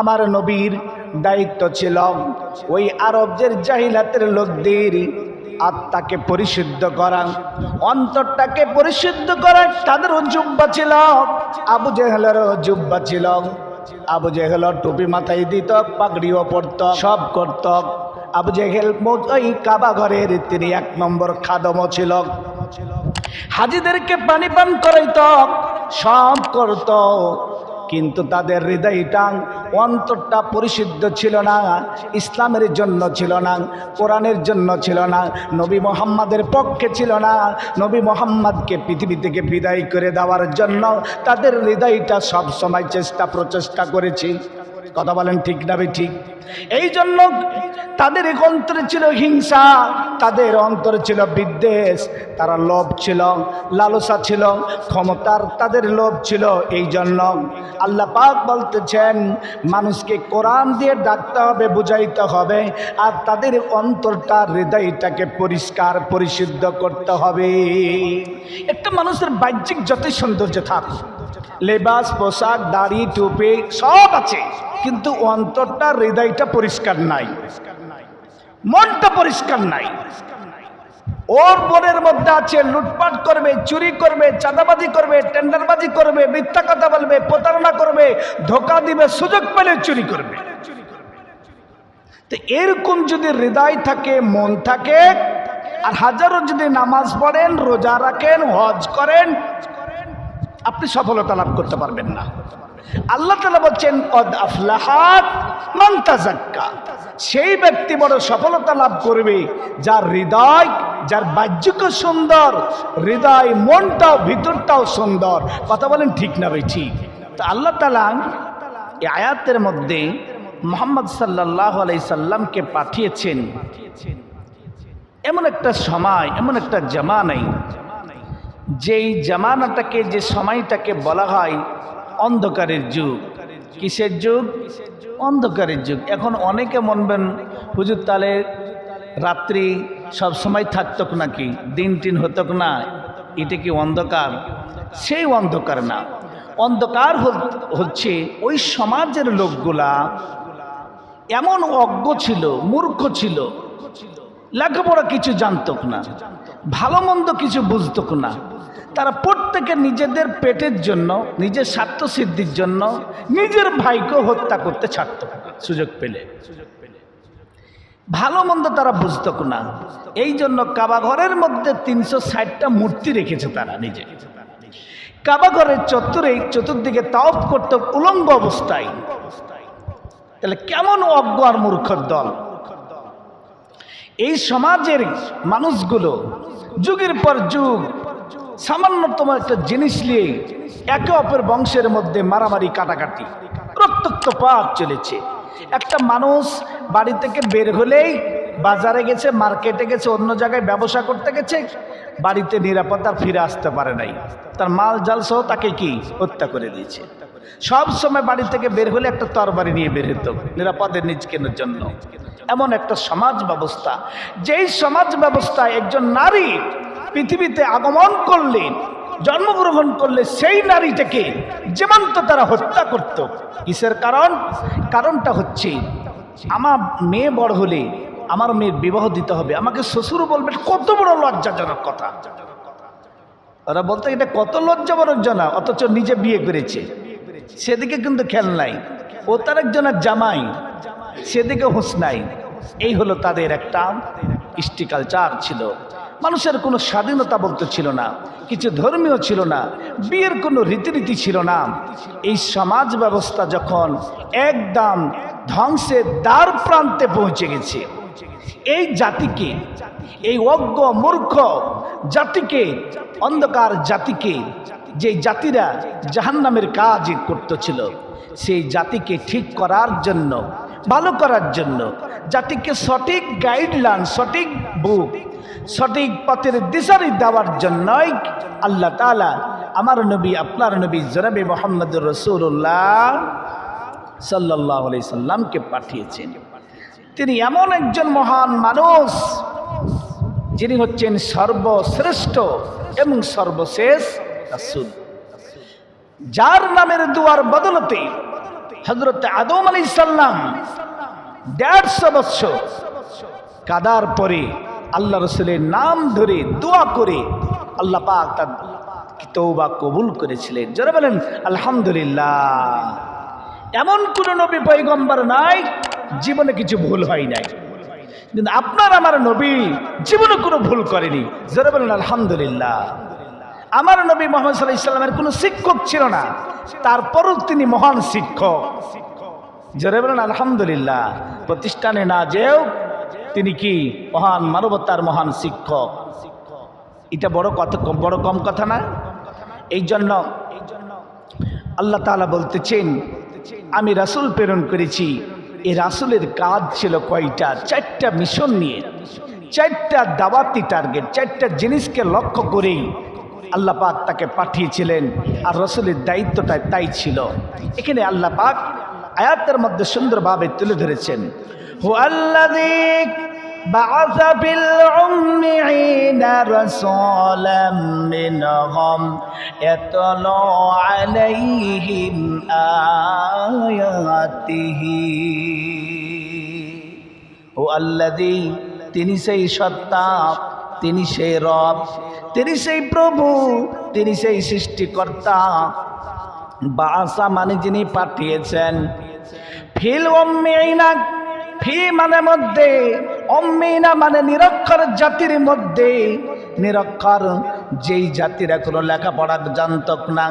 আমার নবীর দায়িত্ব ছিল। ওই আরবদের জাহিলাতের লোকদের আত্মাকে পরিশুদ্ধ করা, অন্তরটাকে পরিশুদ্ধ করা তাদেরও জুব্বা ছিল। আবু জেহেলেরও জুব্বা ছিল। আবু জেহেল টুপি মাথায় দিত, পাগড়িও পড়ত সব করত। আবু জেহেল ওই কাবা ঘরের তিনি এক নম্বর খাদমও ছিল। হাজিদেরকে পানি পান করাইত, সব করত। কিন্তু তাদের হৃদয়টা অন্তরটা পরিশুদ্ধ ছিল না, ইসলামের জন্য ছিল না, কোরআনের জন্য ছিল না, নবী মোহাম্মদের পক্ষে ছিল না। নবী মোহাম্মদকে পৃথিবী থেকে বিদায় করে দেওয়ার জন্য তাদের হৃদয়টা সবসময় চেষ্টা প্রচেষ্টা করেছি। কথা বলেন ঠিক না ঠিক। এই জন্য তাদের অন্তরে ছিল হিংসা, তাদের অন্তরে ছিল বিদ্বেষ, তারা লোভ ছিল, লালসা ছিল, ক্ষমতার তাদের লোভ ছিল। এই জন্য আল্লাহ পাক বলতেছেন, মানুষকে কোরআন দিয়ে ডাকতে হবে, বুঝাইতে হবে, আর তাদের অন্তরটা, হৃদয়টাকে পরিষ্কার, পরিশুদ্ধ করতে হবে। একটা মানুষের বাহ্যিক যতই সৌন্দর্য থাক লেবাস, পোশাক, দাড়ি, টুপি, সব আছে। কিন্তু অন্তরটা, হৃদয়টা পরিষ্কার নাই। মনটা পরিষ্কার নাই। ওর মনের মধ্যে আছে, লুটপাট করবে, চুরি করবে, চাঁদাবাজি করবে, টেন্ডারবাজি করবে, মিথ্যা কথা বলবে, প্রতারণা করবে, ধোকা দিবে, সুযোগ পেলে চুরি করবে। তো এরকম যদি হৃদয় থাকে, মন থাকে, আর হাজারো যদি নামাজ পড়েন, রোজা রাখেন, হজ করেন আপনি সফলতা লাভ করতে পারবেন না। আল্লাহ তালা বলছেন, কদ আফলাহাত মন্তাজাক্কা সেই ব্যক্তি বড় সফলতা লাভ করবে, যার হৃদয়, যার বাহ্যিক সুন্দর, হৃদয়, মনটাও, ভিতরটাও সুন্দর। কথা বলেন ঠিক না ভাই, ঠিক। তো আল্লাহ তালা এই আয়াতের মধ্যে মোহাম্মদ সাল্লাহ আলাই সাল্লামকে পাঠিয়েছেন। এমন একটা সময়, এমন একটা জামানাই যেই জামানাটাকে, যে সময়টাকে বলা হয় অন্ধকারের যুগ। কিসের যুগ? অন্ধকারের যুগ। এখন অনেকে মনবেন, হুজুর তালে রাত্রি সব সময় থাকতক নাকি? দিন টিন হতক না? এটা কি অন্ধকার? সেই অন্ধকার না। অন্ধকার হচ্ছে ওই সমাজের লোকগুলা এমন অজ্ঞ ছিল, মূর্খ ছিল, লেখাপড়া কিছু জানতক না। ভালো মন্দ কিছু বুঝতক না। তারা প্রত্যেকে নিজেদের পেটের জন্য, নিজের স্বার্থ সিদ্ধির জন্য নিজের ভাইকে হত্যা করতে ছাড়ত। সুযোগ পেলে। ভালো মন্দ তারা বুঝতক না। এই জন্য কাবাঘরের মধ্যে তিনশো ষাটটা মূর্তি রেখেছে তারা নিজে। কাবাঘরের চত্বরে চতুর্দিকে তাওপ করত উলঙ্গ অবস্থায়। তাহলে কেমন অজ্ঞ আর মূর্খর দল? এই সমাজের মানুষগুলো যুগের পর যুগ, সামান্যতম একটা জিনিস নিয়ে একে অপর বংশের মধ্যে মারামারি, কাটাকাটি রক্তপাত চলেছে। একটা মানুষ বাড়ি থেকে বের হলেই বাজারে গেছে, মার্কেটে গেছে, অন্য জায়গায় ব্যবসা করতে গেছে, বাড়িতে নিরাপত্তা ফিরে আসতে পারে নাই। তার মাল জাল সহ তাকে কি? হত্যা করে দিয়েছে। সব সময় বাড়ি থেকে বের হলে একটা তরবারি নিয়ে বের হতো নিরাপদে নিজ কেনার জন্য। এমন একটা সমাজ ব্যবস্থা। যেই সমাজ ব্যবস্থায় একজন নারী পৃথিবীতে আগমন করলেন জন্মগ্রহণ করলে সেই নারীটাকে যেমন্ত তারা হত্যা করত। কিসের কারণ? কারণটা হচ্ছে, আমার মেয়ে বড় হলে আমার মেয়ের বিবাহ দিতে হবে। আমাকে শ্বশুর বলবে, কত বড় লজ্জাজনক কথা। ওরা বলতে, এটা কত লজ্জাবরক জানা, অথচ নিজে বিয়ে করেছে। সেদিকে কিন্তু খেয়াল নাই। ও তার একজনের জামাই, সেদিকে হুঁশ নাই। এই হলো তাদের একটা ইস্টিকালচার ছিল। মানুষের কোনো স্বাধীনতা বলতে ছিল না, কিছু ধর্মীয় ছিল না, বিয়ের কোনো রীতিনীতি ছিল না। এই সমাজ ব্যবস্থা যখন একদম ধ্বংসের দ্বার প্রান্তে পৌঁছে গেছে, এই জাতিকে, এই অজ্ঞ মূর্খ জাতিকে, অন্ধকার জাতিকে যে জাতিরা জাহান্নামের কাজ করতেছিল, সেই জাতিকে ঠিক করার জন্য, ভালো করার জন্য, জাতিকে সঠিক গাইডলাইন সঠিক বুক সঠিক পথের দিশারি দেওয়ার জন্যই আল্লাহ তালা আমার নবী, আপনার নবী জরাবে মোহাম্মদ রসুল্লাহ সাল্লাহ সাল্লামকে পাঠিয়েছেন। তিনি এমন একজন মহান মানুষ, যিনি হচ্ছেন সর্বশ্রেষ্ঠ এবং সর্বশেষ যার নামের দুয়ার বদলতে হজরত আদম আলী ইসাল্লাম দেড়শো বৎসর কাদার পরে আল্লাহ রসুলের নাম ধরে দোয়া করে আল্লাহ পাক তার তৌবা কবুল করেছিলেন। যারা বলেন, আলহামদুলিল্লাহ। এমন কোন নবী পৈগম্বর নাই, জীবনে কিছু ভুল হয় নাই। কিন্তু আপনার আমার নবী জীবনে কোনো ভুল করেনি। যারা বলেন, আলহামদুলিল্লাহ। আমার নবী মোহাম্মদ সাল্লাহ ইসলামের কোনো শিক্ষক ছিল না। তারপরও তিনি মহান শিক্ষক। জোরে বলেন, আলহামদুলিল্লাহ। প্রতিষ্ঠানে না যেও তিনি কি মহান মানবতার মহান শিক্ষক? এটা বড় কথা, বড় কম কথা না। এই জন্য আল্লাহ তালা বলতেছেন, আমি রাসুল প্রেরণ করেছি। এই রাসুলের কাজ ছিল কয়টা? চারটা মিশন নিয়ে। চারটা দাওয়াতি টার্গেট, চারটা জিনিসকে লক্ষ্য করেই আল্লাহ পাক তাকে পাঠিয়েছিলেন আর রসুলের দায়িত্বটা তাই ছিল এখানে আল্লাহ পাক আয়াতের মধ্যে সুন্দরভাবে তুলে ধরেছেন হুয়াল্লাযী بعث في الأميين رسولا منهم يتلو عليهم آياته ও আল্লাদি তিনি সেই সত্তা তিনি সেই রব, তিনি সেই প্রভু, তিনি সেই সৃষ্টিকর্তা। বাসা মানে যিনি পাঠিয়েছেন। ফিল অম্মিনা ফি মানে মধ্যে অম্মিনা মানে নিরক্ষর জাতির মধ্যে। নিরক্ষর যেই জাতিরা কোনো লেখাপড়া জানতক না।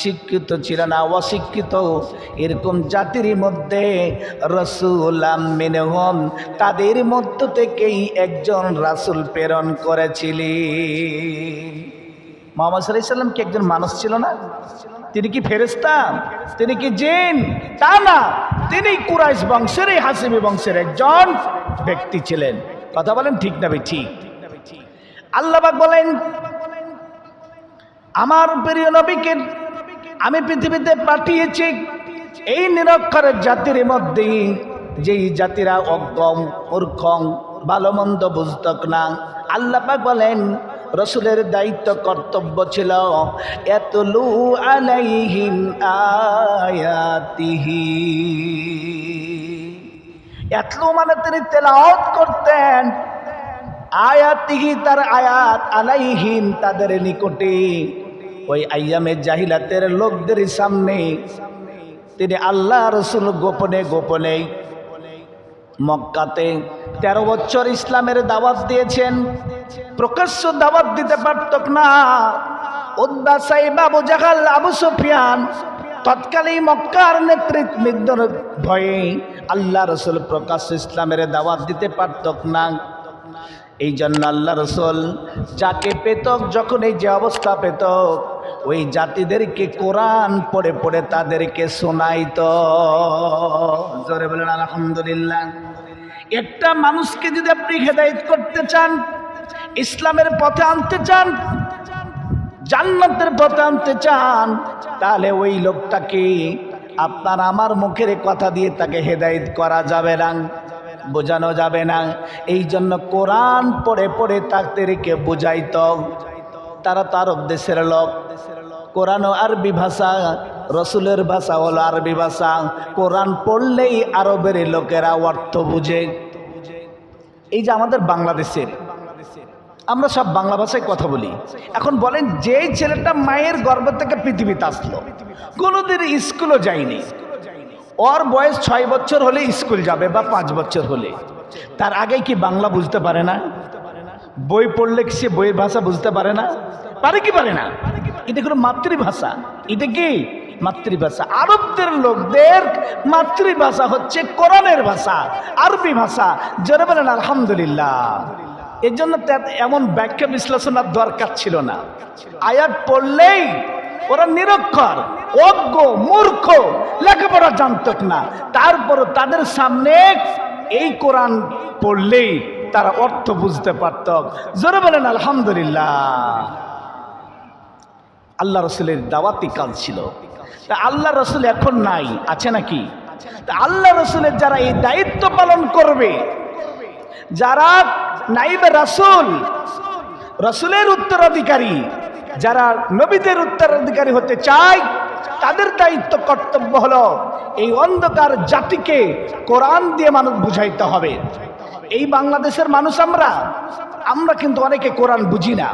শিক্ষিত ছিল না, অশিক্ষিত। এরকম জাতির মধ্যে রসুল মিনহম তাদের মধ্য থেকেই একজন রাসুল প্রেরণ করেছিলেন। মোহাম্মদ সাল্লাহ সাল্লাম কি একজন মানুষ ছিল না? তিনি কি ফেরেস্তা তিনি কি জিন? তা না, তিনি কুরাইশ বংশের এই হাসিমি বংশের একজন ব্যক্তি ছিলেন। কথা বলেন ঠিক না ভাই, ঠিক। আল্লাহবাক বলেন, আমার প্রিয় নবীকে আমি পৃথিবীতে পাঠিয়েছি এই নিরক্ষরের জাতির মধ্যে, যেই জাতিরা অজ্ঞম মূর্খং ভালো মন্দ বুঝতক না। আল্লাপাক বলেন, রসুলের দায়িত্ব, কর্তব্য ছিল এত এতলু আলাইহিম আয়াতিহি। এতলু মানে তিনি তেলাওয়াত করতেন। আয়াতিহি তার আয়াত, আলাইহিম তাদের নিকটে। ওই আইয়ামে জাহিলাতের লোকদের সামনে তিনি আল্লাহ রসুল গোপনে গোপনে মক্কাতে তেরো বছর ইসলামের দাওয়াত দিয়েছেন। প্রকাশ্য দাওয়াত দিতে পারত না। উদ্দা সাইব আবু জাহাল, আবু সুফিয়ান তৎকালীন মক্কার নেতৃত্বের ভয়ে আল্লাহ রসুল প্রকাশ্য ইসলামের দাওয়াত দিতে পারত না। এই জন্য আল্লাহ রসুল যাকে পেতক, যখন এই যে অবস্থা পেতক, ওই জাতিদেরকে কোরআন পড়ে পড়ে তাদেরকে শোনাইত। জোরে বলেন, আলহামদুলিল্লাহ। একটা মানুষকে যদি আপনি হেদায়ত করতে চান, ইসলামের পথে আনতে চান, জান্নাতের পথে আনতে চান, তাহলে ওই লোকটাকে আপনার আমার মুখের কথা দিয়ে তাকে হেদায়ত করা যাবে না। বোঝানো যাবে না। এই জন্য কোরআন পড়ে পড়ে তাদেরকে বুঝাইত। তারা তো আরব দেশের লোক। কোরআন আরবি ভাষা, রসুলের ভাষা হলো আরবি ভাষা। কোরআন পড়লেই আরবের লোকেরা অর্থ বুঝে। এই যে আমাদের বাংলাদেশের, আমরা সব বাংলা ভাষায় কথা বলি। এখন বলেন, যেই ছেলেটা মায়ের গর্ভ থেকে পৃথিবীতে আসলো, কোনোদিন স্কুলও যায়নি। ওর বয়স ছয় বছর হলে স্কুল যাবে বা পাঁচ বছর হলে। তার আগে কি বাংলা বুঝতে পারে না? বই পড়লে কি সে বইয়ের ভাষা বুঝতে পারে না? পারে কি পারে না? এটা কোনো মাতৃভাষা। এটা কি? মাতৃভাষা। আরবদের লোকদের মাতৃভাষা হচ্ছে কোরআনের ভাষা, আরবি ভাষা। জোরে বলেন, আলহামদুলিল্লাহ। এর জন্য এমন ব্যাখ্যা বিশ্লেষণের দরকার ছিল না। আয়াত পড়লেই ওরা নিরক্ষর, অজ্ঞ, মূর্খ, লেখাপড়া জানত না। তারপরও তাদের সামনে এই কোরআন পড়লেই তারা অর্থ বুঝতে পারত। জোরে বলেন, আলহামদুলিল্লাহ। আল্লাহ রসুলের দাওয়াতি কাজ ছিল। তা আল্লাহ রসুল এখন নাই, আছে নাকি? তা আল্লাহ রসুলের যারা এই দায়িত্ব পালন করবে, যারা নাইবে রাসুল, রসুলের উত্তরাধিকারী যারা নবীদের উত্তরাধিকারী হতে চায়, তাদের দায়িত্ব, কর্তব্য হলো এই অন্ধকার জাতিকে কোরআন দিয়ে মানুষ বুঝাইতে হবে। এই বাংলাদেশের মানুষ আমরা আমরা কিন্তু অনেকে কোরআন বুঝি না।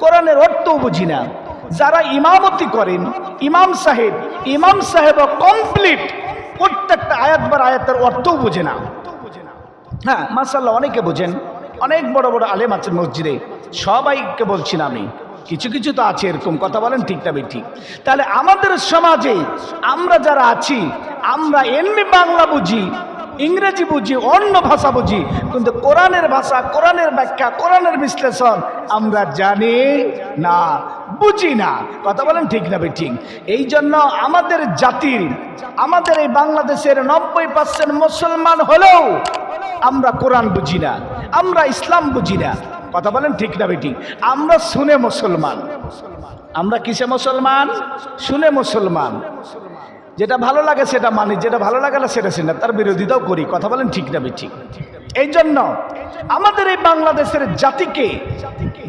কোরআনের অর্থও বুঝি না। যারা ইমামতি করেন, ইমাম সাহেব ইমাম সাহেব কমপ্লিট প্রত্যেকটা আয়াত বার আয়াতের অর্থও বুঝে না। হ্যাঁ মাসাল্লাহ অনেকে বোঝেন। অনেক বড় বড় আলেম আছেন মসজিদে। সবাইকে বলছি না আমি। কিছু কিছু তো আছে, এরকম কথা বলেন, ঠিক না ঠিক তাহলে আমাদের সমাজে আমরা যারা আছি, আমরা এমনি বাংলা বুঝি, ইংরেজি বুঝি, অন্য ভাষা বুঝি, কিন্তু কোরআনের ভাষা, কোরআনের ব্যাখ্যা, কোরআনের বিশ্লেষণ আমরা জানি না, বুঝি না। কথা বলেন, ঠিক না ঠিক এই জন্য আমাদের জাতির, আমাদের এই বাংলাদেশের নব্বই পার্সেন্ট মুসলমান হলেও আমরা কোরআন বুঝি না, আমরা ইসলাম বুঝি না। কথা বলেন ঠিক না বেটি আমরা শুনে মুসলমান। আমরা কিসে মুসলমান? শুনে মুসলমান। যেটা ভালো লাগে সেটা মানি, যেটা ভালো লাগে না সেটা শুনে। তার বিরোধিতাও করি, কথা বলেন ঠিক না বেটি এই জন্য আমাদের এই বাংলাদেশের জাতিকে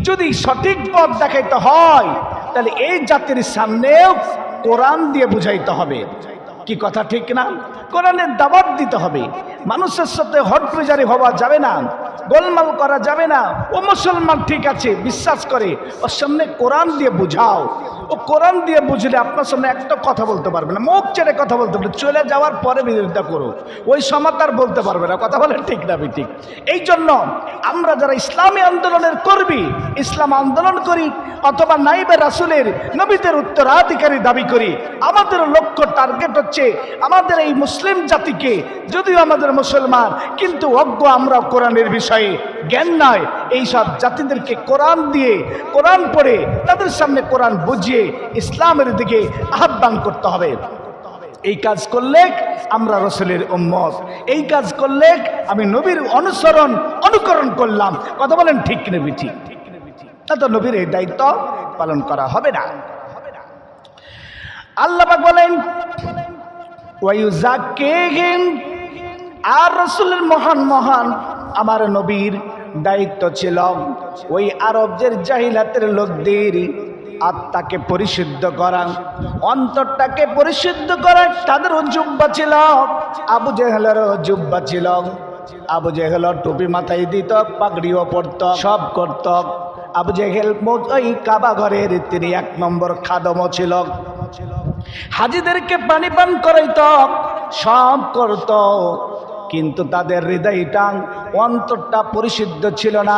যদি সঠিক পথ দেখাইতে হয়, তাহলে এই জাতির সামনেও কোরআন দিয়ে বুঝাইতে হবে। কি কথা ঠিক না? কোরআনের দাবাত দিতে হবে। মানুষের সাথে হট হওয়া যাবে না। গোলমাল করা যাবে না। ও মুসলমান ঠিক আছে, বিশ্বাস করে। ওর সামনে কোরআন দিয়ে বুঝাও। ও কোরআন দিয়ে বুঝলে আপনার সামনে একটা কথা বলতে পারবে না, মুখ ছেড়ে কথা বলতে পারবে চলে যাওয়ার পরে বিরোধিতা করো ওই সমাতার বলতে পারবে না, কথা বলে ঠিক না ঠিক। এই জন্য আমরা যারা ইসলামী আন্দোলনের করবি ইসলাম আন্দোলন করি অথবা নাইবে রাসুলের, নবীদের উত্তরাধিকারী দাবি করি, আমাদের লক্ষ্য, টার্গেট হচ্ছে আমাদের এই মুসলিম জাতিকে, যদিও আমাদের মুসলমান, কিন্তু অজ্ঞ আমরা কোরআনের বিষয়ে জ্ঞান নয় এইসব জাতিদেরকে কোরআন দিয়ে, কোরআন পড়ে, তাদের সামনে কোরআন বুঝিয়ে ইসলামের দিকে আহ্বান করতে হবে। এই কাজ করলে আমরা রসুলের উম্মত। এই কাজ করলে আমি নবীর অনুসরণ, অনুকরণ করলাম। কথা বলেন ঠিক নেবি ঠিক? তা তো নবীর এই দায়িত্ব পালন করা হবে না। আল্লাহ বলেন আর রসুলের মহান মহান আমার নবীর দায়িত্ব ছিল ওই আরবদের জাহিলাতের লোকদের আত্মাকে পরিশুদ্ধ করা, অন্তরটাকে পরিশুদ্ধ করা তাদের জুব্বা ছিল। আবু জেহেলের জুব্বা ছিল। আবু জেহেল টুপি মাথায় দিত, পাগড়িও পড়ত সব করত। আবু জেহেল ওই কাবা ঘরের তিনি এক নম্বর খাদম ছিল। হাজিদেরকে পানি পান করাইত, সব করত। কিন্তু তাদের হৃদয়টা অন্তরটা পরিশুদ্ধ ছিল না,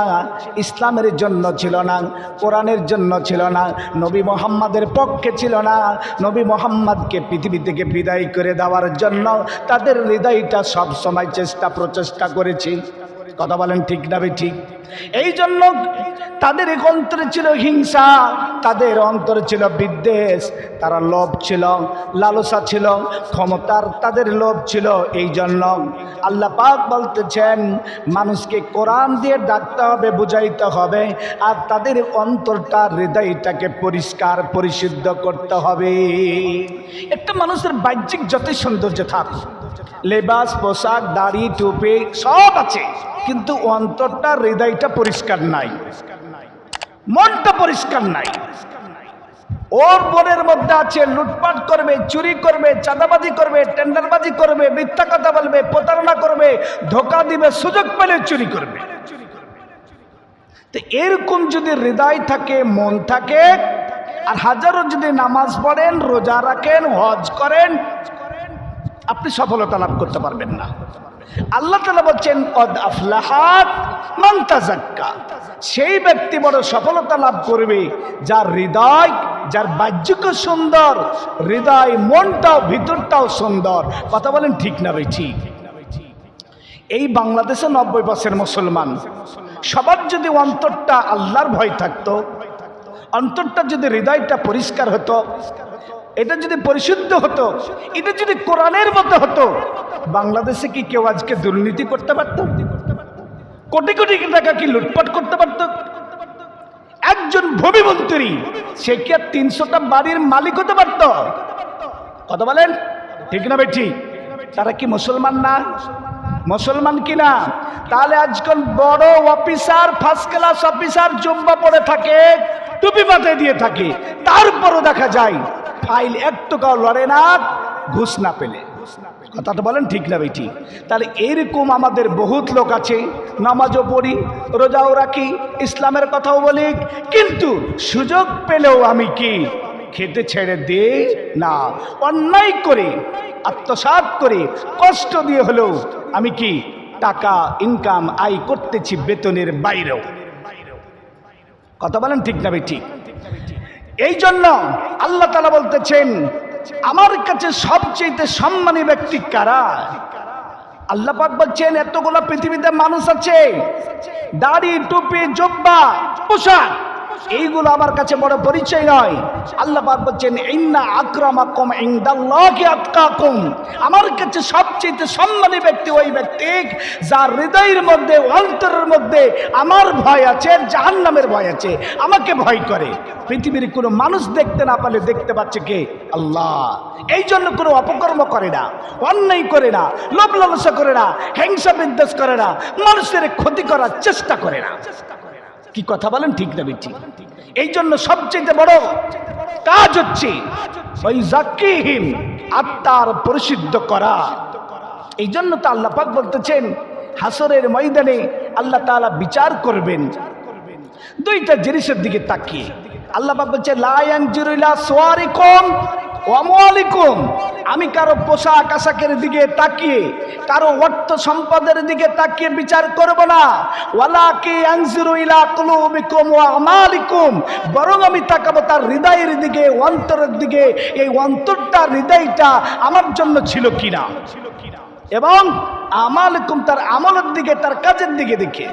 ইসলামের জন্য ছিল না, কোরআনের জন্য ছিল না, নবী মোহাম্মদের পক্ষে ছিল না। নবী মোহাম্মদকে পৃথিবী থেকে বিদায় করে দেওয়ার জন্য তাদের হৃদয়টা সবসময় চেষ্টা প্রচেষ্টা করেছি। কথা বলেন ঠিক না ঠিক? এই জন্য তাদের এক অন্তরে ছিল হিংসা, তাদের অন্তরে ছিল বিদ্বেষ, তারা লোভ ছিল, লালসা ছিল, ক্ষমতার তাদের লোভ ছিল এই জন্য আল্লাহ পাক বলতেছেন, মানুষকে কোরআন দিয়ে ডাকতে হবে, বুঝাইতে হবে, আর তাদের অন্তরটা, হৃদয়টাকে পরিষ্কার, পরিশুদ্ধ করতে হবে। একটা মানুষের বাহ্যিক যতই সৌন্দর্য থাক, লেবাস, পোশাক, দাড়ি, টুপি সব আছে, কিন্তু অন্তরটা হৃদয়টা পরিষ্কার নাই। মনটা পরিষ্কার নাই। ওর মনের মধ্যে আছে, লুটপাট করবে, চুরি করবে, চাঁদাবাজি করবে, টেন্ডারবাজি করবে, মিথ্যা কথা বলবে, প্রতারণা করবে, ধোকা দিবে, সুযোগ পেলে চুরি করবে। তো এরকম যদি হৃদয় থাকে, মন থাকে, আর হাজারো যদি নামাজ পড়েন, রোজা রাখেন, হজ করেন, আপনি সফলতা লাভ করতে পারবেন না। আল্লাহ তালা বলছেন কদ আফলাহাত মন্তাজাক্কা সেই ব্যক্তি বড় সফলতা লাভ করবে, যার হৃদয়, যার বাহ্যিক সুন্দর, হৃদয়, মনটাও, ভিতরটাও সুন্দর। কথা বলেন ঠিক না ভাই, ঠিক। এই বাংলাদেশে নব্বই পার্সেন্ট মুসলমান। সবার যদি অন্তরটা আল্লাহর ভয় থাকতো, অন্তরটা যদি হৃদয়টা পরিষ্কার হতো এটা যদি পরিশুদ্ধ হতো, এটা যদি কোরআনের মতো হতো, বাংলাদেশে কি কেউ আজকে দুর্নীতি করতে পারত? কোটি কোটি টাকা কি লুটপাট করতে পারত? একজন ভূমিমন্ত্রী সে কি আর তিনশোটা বাড়ির মালিক হতে পারত? কথা বলেন? ঠিক না বেঠি? তারা কি মুসলমান না? মুসলমান কিনা তাহলে আজকাল বড় অফিসার ফার্স্ট ক্লাস অফিসার জুম্বা পড়ে থাকে, টুপি মাথায় দিয়ে থাকে। তারপরও দেখা যায় ফাইল একটুকাও লড়ে না, ঘুষ না পেলে। কথাটা বলেন ঠিক না বেটি? তাহলে এরকম আমাদের বহুত লোক আছে, নামাজও পড়ি, রোজাও রাখি, ইসলামের কথাও বলি, কিন্তু সুযোগ পেলেও আমি কি খেতে ছেড়ে দিই? না। অন্যায় করে, আত্মসাৎ করে, কষ্ট দিয়ে হলেও আমি কি টাকা ইনকাম আয় করতেছি বেতনের বাইরেও। কথা বলেন ঠিক না ঠিক এই জন্য আল্লাহ তালা বলতেছেন, আমার কাছে সবচেয়ে সম্মানী ব্যক্তি কারা? আল্লাহ পাক বলছেন, এতগুলো পৃথিবীতে মানুষ আছে, দাড়ি, টুপি, জব্বা, পোশাক এইগুলো আমার কাছে বড় পরিচয় নয়। আল্লাহ পাক বলছেন, ইন্না আকরামাকুম ইনদাল্লাহি আতকাকুম। আমার কাছে সবচেয়ে সম্মানী ব্যক্তি ওই ব্যক্তি যার হৃদয়ের মধ্যে, অন্তরের মধ্যে আমার ভয় আছে, জাহান্নামের ভয় আছে, আমাকে ভয় করে। পৃথিবীর কোনো মানুষ দেখতে না পালে দেখতে পাচ্ছে কে? আল্লাহ। এই জন্য কোনো অপকর্ম করে না, অন্যায় করে না, লোভ লালসা করে না, হিংসা বিদ্বেষ করে না, মানুষের ক্ষতি করার চেষ্টা করে না। কি কথা বলেন? ঠিক না বেঠি এই জন্য সবচেয়ে বড় কাজ হচ্ছে আত্মার পরিশুদ্ধ করা। এই জন্য তো আল্লাহ পাক বলতেছেন, হাসরের ময়দানে আল্লাহ তাআলা বিচার করবেন। দুইটা জিনিসের দিকে তাকিয়ে। আল্লাহ পাক বলছে লায়ান জুরুলা সোয়ারিকুম ওয়ামালিকুম আমি কারও পোশাক আশাকের দিকে তাকিয়ে, কারও অর্থ সম্পদের দিকে তাকিয়ে বিচার করব না। আমালিকুম। বরং আমি তাকাবো তার হৃদয়ের দিকে, অন্তরের দিকে। এই অন্তরটা, হৃদয়টা আমার জন্য ছিল কিনা? এবং আমালিকুম তার আমলের দিকে, তার কাজের দিকে দেখে।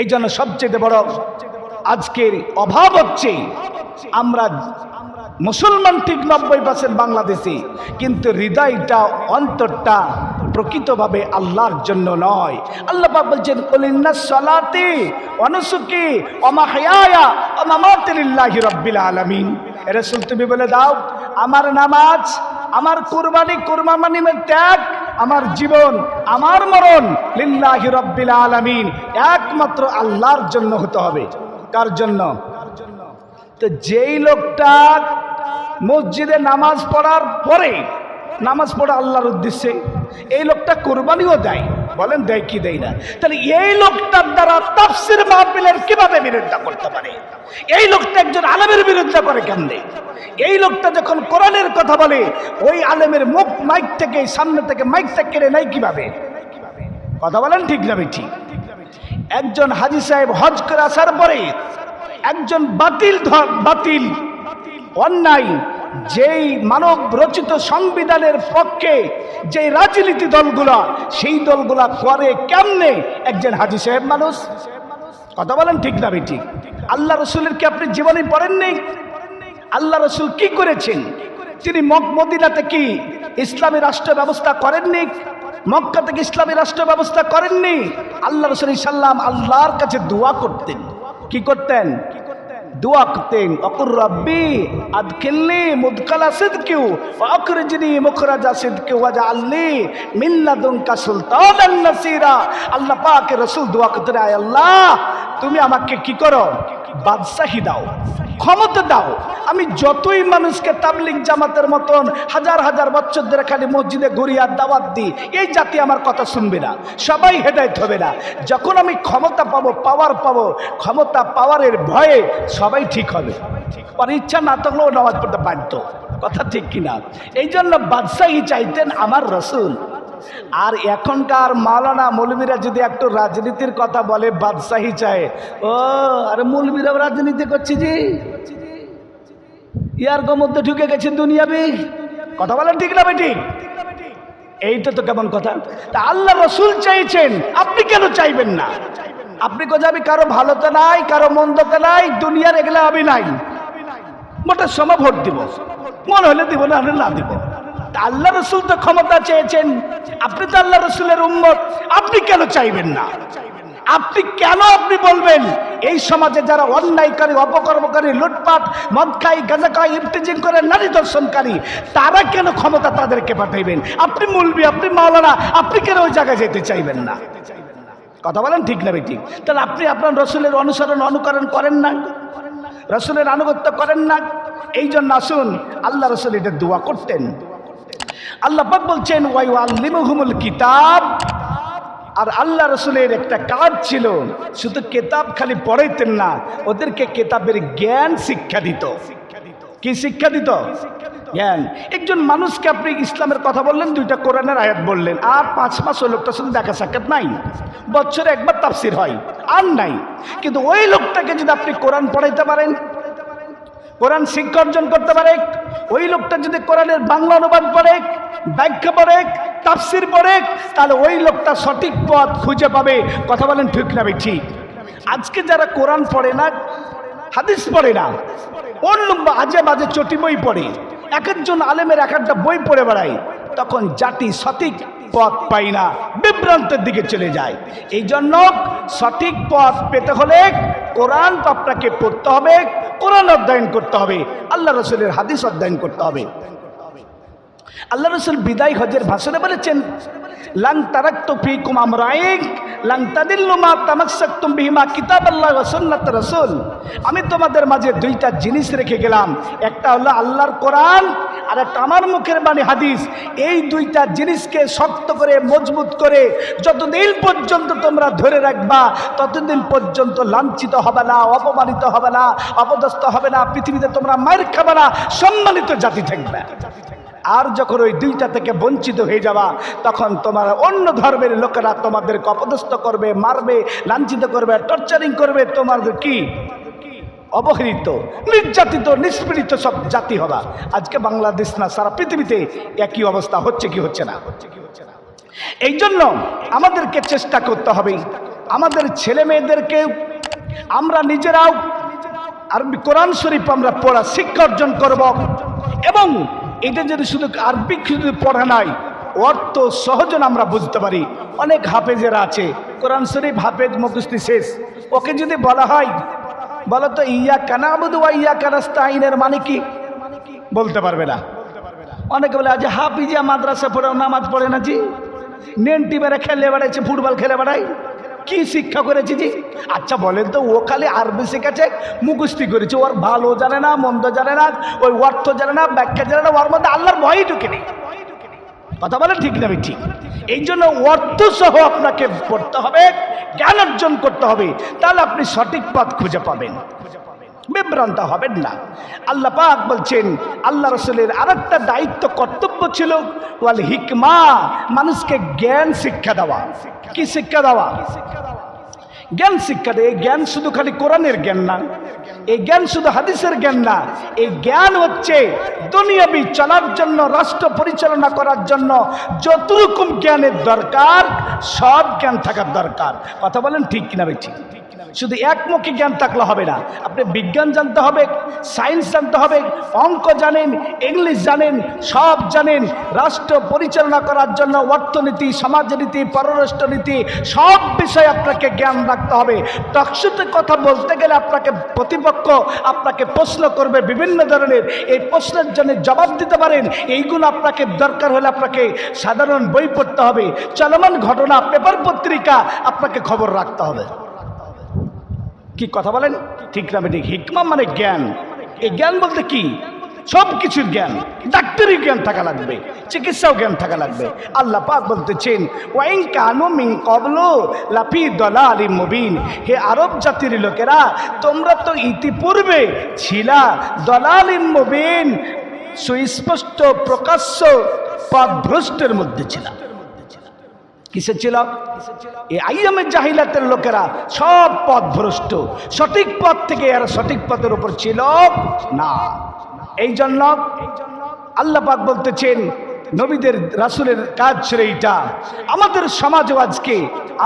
এই জন্য সবচেয়ে বড় আজকের অভাব হচ্ছে, আমরা মুসলমান ঠিক নব্বই পার্সেন্ট বাংলাদেশি, কিন্তু হৃদয়টা, অন্তরটা প্রকৃতভাবে আল্লাহর জন্য নয়। আল্লাহ বলছেন কলিন্না সলাতে অনুসুকি অমাহায়া অমামাতিল্লাহি রব্বিল আলামিন। রাসূল, তুমি বলে দাও, আমার নামাজ, আমার কুরবানি কুরবানিমের ত্যাগ, আমার জীবন, আমার মরণ লিল্লাহি রব্বিল আলামিন। একমাত্র আল্লাহর জন্য হতে হবে। কার জন্য? তো যেই লোকটা মসজিদে নামাজ পড়ার পরে নামাজ পড়া আল্লাহর উদ্দেশ্যে এই লোকটা কোরবানিও দেয়। বলেন, দেয় কি দেয় না? তাহলে এই লোকটার দ্বারা তাফসির মাহফিলের কীভাবে বিরোধিতা করতে পারে? এই লোকটা একজন আলেমের বিরোধিতা করে কেমনে? এই লোকটা যখন কোরআনের কথা বলে, ওই আলেমের মুখ মাইক থেকে, সামনে থেকে মাইক মাইকটা কেড়ে নেয় কীভাবে? কথা বলেন ঠিক না ঠিক একজন হাজি সাহেব হজ করে আসার পরে একজন বাতিল বাতিল অন্যায়, যেই মানব রচিত সংবিধানের পক্ষে যে রাজনীতি দলগুলা, সেই দলগুলা করে কেমনে একজন হাজি সাহেব মানুষ? কথা বলেন ঠিক না ঠিক আল্লাহ রসুলের কি আপনি জীবনে পড়েননি আল্লাহ রসুল কি করেছেন? তিনি মক মদিনাতে কি ইসলামী রাষ্ট্র ব্যবস্থা করেননি মক্কা থেকে ইসলামী রাষ্ট্র ব্যবস্থা করেননি আল্লাহ রসুল ইসাল্লাম আল্লাহর কাছে দোয়া করতেন। কি করতেন? দোয়া করতেন। অকুর রব্বি আদখিলনি মুদকালা সিদকিউ, ওয়া আখরিজনি মুখরাজা সিদকি ওয়া আল্লি মিল্লা লাদুনকা সুলতান নাসিরা। আল্লাহ পাকে রসুল দোয়া করতে আয় আল্লাহ, তুমি আমাকে কি করো? বাদশাহী দাও। ক্ষমতা দাও। আমি যতই মানুষকে তাবলিগ জামাতের মতন হাজার হাজার বছর ধরে খালি মসজিদে ঘুরিয়ার দাওয়াত দিই, এই জাতি আমার কথা শুনবে না, সবাই হেদায়ত হবে না। যখন আমি ক্ষমতা পাবো পাওয়ার পাবো, ক্ষমতা পাওয়ারের ভয়ে সবাই ঠিক হবে। আর ইচ্ছা না থাকলেও নামাজ পড়তে বাধ্য। কথা ঠিক কিনা? এই জন্য বাদশাহী চাইতেন আমার রসুল আর এখনকার মাওলানা মৌলবীরা যদি একটু রাজনীতির কথা বলে, বাদশাহী চায়। ও, আর মৌলবীরাও রাজনীতি করছে যে ইয়ার গো মধ্যে ঢুকে গেছে দুনিয়াবি কথা বলেন ঠিক না বেটি এইটা তো কেমন কথা? তা আল্লাহ রসুল চাইছেন, আপনি কেন চাইবেন না? আপনি কোথাও আমি কারও ভালোতে নাই, কারও মন্দতে নাই, দুনিয়ার এগুলা আমি নাই। মোটা সময় ভোট দিব। মনে হলে দিব, না হলে না দিব। আল্লাহ রসুল তো ক্ষমতা চেয়েছেন। আপনি তো আল্লাহ রসুলের উম্মত, আপনি কেন চাইবেন না? আপনি কেন আপনি বলবেন, এই সমাজে যারা অন্যায়কারী, অপকর্মকারী, লুটপাট মদ খাই গাঁজা খাই ইফতিজিং করে নারী দর্শনকারী, তারা কেন ক্ষমতা তাদেরকে পাঠাইবেন? আপনি মুলবি, আপনি মাওলানা, আপনি কেন ওই জায়গায় যেতে চাইবেন না? কথা বলেন ঠিক না ঠিক তাহলে আপনি আপনার রসুলের অনুসরণ, অনুকরণ করেন না? রসুলের আনুগত্য করেন না? এই জন্য আসুন, আল্লাহ রসুল এটা দোয়া করতেন। আল্লাহ বলছেন ওয়াই আল্লিমুহুমুল কিতাব। আর আল্লাহ রসুলের একটা কাজ ছিল, শুধু কেতাব খালি পড়াইতেন না, ওদেরকে কেতাবের জ্ঞান শিক্ষা দিত। কি শিক্ষা দিত? জ্ঞান। একজন মানুষকে আপনি ইসলামের কথা বললেন, দুইটা কোরআনের আয়াত বললেন, আর পাঁচ মাস ওই লোকটার সাথে দেখা সাক্ষাৎ নাই। বছরে একবার তাফসির হয়, আর নাই। কিন্তু ওই লোকটাকে যদি আপনি কোরআন পড়াইতে পারেন কোরআন শিক্ষা অর্জন করতে পারে। ওই লোকটা যদি কোরআনের বাংলা অনুবাদ পড়ে, ব্যাখ্যা পড়ে, তাফসির পড়ে, তাহলে ওই লোকটা সঠিক পথ খুঁজে পাবে। কথা বলেন ঠিক না ঠিক আজকে যারা কোরআন পড়ে না, হাদিস পড়ে না অন্য আজে বাজে চটি বই পড়ে, এক একজন আলেমের এক একটা বই পড়ে বেড়ায়, তখন জাতি সঠিক পথ পাই না, বিভ্রান্তের দিকে চলে যায়। এই জন্য সঠিক পথ পেতে হলে কোরআন আপনাকে পড়তে হবে, কোরআন অধ্যয়ন করতে হবে, আল্লাহ রসুলের হাদিস অধ্যয়ন করতে হবে। আল্লাহ রসুল বিদায় হজের ভাষণে বলেছেন, লাং তারাক তো ফিকুম আমরাইক লাং তাদিল্লু মা তামাক্সাকতুম বিহিমা কিতাব আল্লাহ সুন্নাত রাসূল। আমি তোমাদের মাঝে দুইটা জিনিস রেখে গেলাম। একটা হলো আল্লাহর কোরআন, আর একটা আমার মুখের বাণী হাদিস। এই দুইটা জিনিসকে শক্ত করে, মজবুত করে যতদিন পর্যন্ত তোমরা ধরে রাখবা, ততদিন পর্যন্ত লাঞ্ছিত হবে না, অপমানিত হবে না, অপদস্থ হবে না, পৃথিবীতে তোমরা মায়ের খাবে না সম্মানিত জাতি থাকবে। আর যখন ওই দুইটা থেকে বঞ্চিত হয়ে যাবা, তখন তোমার অন্য ধর্মের লোকেরা তোমাদেরকে অপদস্থ করবে, মারবে, লাঞ্ছিত করবে টর্চারিং করবে। তোমাদের কি? অবহেলিত, নির্যাতিত, নিষ্পীড়িত সব জাতি হবা। আজকে বাংলাদেশ না, সারা পৃথিবীতে একই অবস্থা, হচ্ছে কি হচ্ছে না? হচ্ছে কি হচ্ছে না এই জন্য আমাদেরকে চেষ্টা করতে হবে। আমাদের ছেলে মেয়েদেরকে আমরা নিজেরাও আরবি কোরআন শরীফ আমরা পড়া, শিক্ষা অর্জন করব এবং এটা যদি শুধু আরবিক শুধু পড়া নাই, অর্থ সহজন আমরা বুঝতে পারি। অনেক হাফেজেরা আছে, কোরআন শরীফ হাফেজ মুখস্তি শেষ। ওকে যদি বলা হয়, বলো তো ইয়া কানাবুদু ইয়া কানাস্তা আইনের মানে কি? বলতে পারবে না। অনেকে বলে আজ হাফিজিয়া মাদ্রাসা পড়ে নামাজ পড়ে না, জি? নেন্টি মেরে খেলে বেড়াইছে, ফুটবল খেলে বেড়াই কি শিক্ষা করেছি জি আচ্ছা বলেন তো, ও খালি আরবি শিখেছে, মুখস্থি করেছে, ওর ভালো জানে না, মন্দ জানে না ওই অর্থ জানে না, ব্যাখ্যা জানে না, ওর মধ্যে আল্লাহর ভয়ই ঢুকে নেই। কথা বলে ঠিক না ঠিক এই জন্য অর্থ সহ আপনাকে পড়তে হবে, জ্ঞান অর্জন করতে হবে, তাহলে আপনি সঠিক পথ খুঁজে পাবেন। বিভ্রান্ত হবেন না। আল্লাহ পাক বলছেন, আল্লাহ রসুলের আরেকটা দায়িত্ব, কর্তব্য ছিল, ওয়াল হিকমা, মানুষকে জ্ঞান শিক্ষা দেওয়া। কি শিক্ষা দেওয়া? জ্ঞান শিক্ষা দেয়। এই জ্ঞান শুধু খালি কোরআনের জ্ঞান না। এই জ্ঞান শুধু হাদিসের জ্ঞান না। এই জ্ঞান হচ্ছে দুনিয়াবি চলার জন্য, রাষ্ট্র পরিচালনা করার জন্য যত রকম জ্ঞানের দরকার, সব জ্ঞান থাকার দরকার। কথা বলেন ঠিক কিনা ঠিক শুধু একমুখী জ্ঞান থাকলে হবে না। আপনি বিজ্ঞান জানতে হবে, সায়েন্স জানতে হবে, অঙ্ক জানেন, ইংলিশ জানেন, সব জানেন। রাষ্ট্র পরিচালনা করার জন্য অর্থনীতি, সমাজনীতি, পররাষ্ট্রনীতি, সব বিষয়ে আপনাকে জ্ঞান রাখতে হবে। টকশুতে কথা বলতে গেলে আপনাকে প্রতিপক্ষ, আপনাকে প্রশ্ন করবে বিভিন্ন ধরনের। এই প্রশ্নের জন্য জবাব দিতে পারেন। এইগুলো আপনাকে দরকার হলে আপনাকে সাধারণ বই পড়তে হবে। চলমান ঘটনা, পেপার পত্রিকা আপনাকে খবর রাখতে হবে। কি কথা বলেন? ঠিক না ঠিক হিকমা মানে জ্ঞান। এই জ্ঞান বলতে কি? সব কিছুর জ্ঞান। ডাক্তারি জ্ঞান থাকা লাগবে, চিকিৎসাও জ্ঞান থাকা লাগবে। আল্লাহ পাক বলতেছেন, ওয়াইন কানু মিন কবলো লাফি দলা আলী মুবিন। হে আরব জাতির লোকেরা, তোমরা তো ইতিপূর্বে ছিলা দলালিম মুবিন, সুস্পষ্ট প্রকাশ্য পথভ্রষ্টের মধ্যে ছিলাম কিসে ছিল এই আইয়ামের জাহিলাতের লোকেরা সব পথ ভ্রষ্ট। সঠিক পথ থেকে এরা সঠিক পথের উপর ছিল না। এই জন্য আল্লাহ পাক বলতেছেন, নবীদের, রাসুলের কাজ ছিল এইটা। আমাদের সমাজও আজকে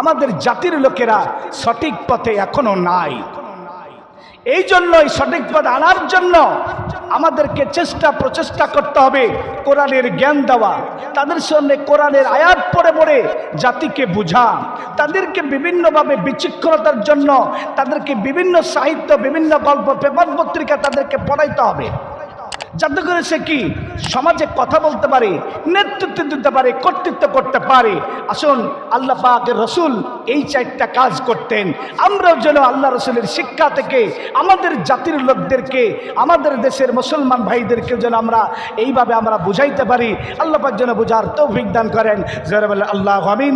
আমাদের জাতির লোকেরা সঠিক পথে এখনও নাই। এই জন্যই সঠিক পথ আনার জন্য আমাদেরকে চেষ্টা প্রচেষ্টা করতে হবে কোরআনের জ্ঞান দেওয়া। তাদের সামনে কোরআনের আয়াত পড়ে পড়ে জাতিকে বুঝা। তাদেরকে বিভিন্নভাবে বিচক্ষণতার জন্য তাদেরকে বিভিন্ন সাহিত্য, বিভিন্ন গল্প পেপার পত্রিকা তাদেরকে পড়াইতে হবে। যাতে করে সে কি? সমাজে কথা বলতে পারে, নেতৃত্ব দিতে পারে, কর্তৃত্ব করতে পারে। আসুন, আল্লাহ পাকের রসুল এই চারটা কাজ করতেন। আমরাও যেন আল্লাহ রসুলের শিক্ষা থেকে আমাদের জাতির লোকদেরকে, আমাদের দেশের মুসলমান ভাইদেরকে যেন আমরা এইভাবে আমরা বুঝাইতে পারি। আল্লাহ পাক যেন বোঝার তৌফিক দান করেন। জোরে বলে আল্লাহ আমিন।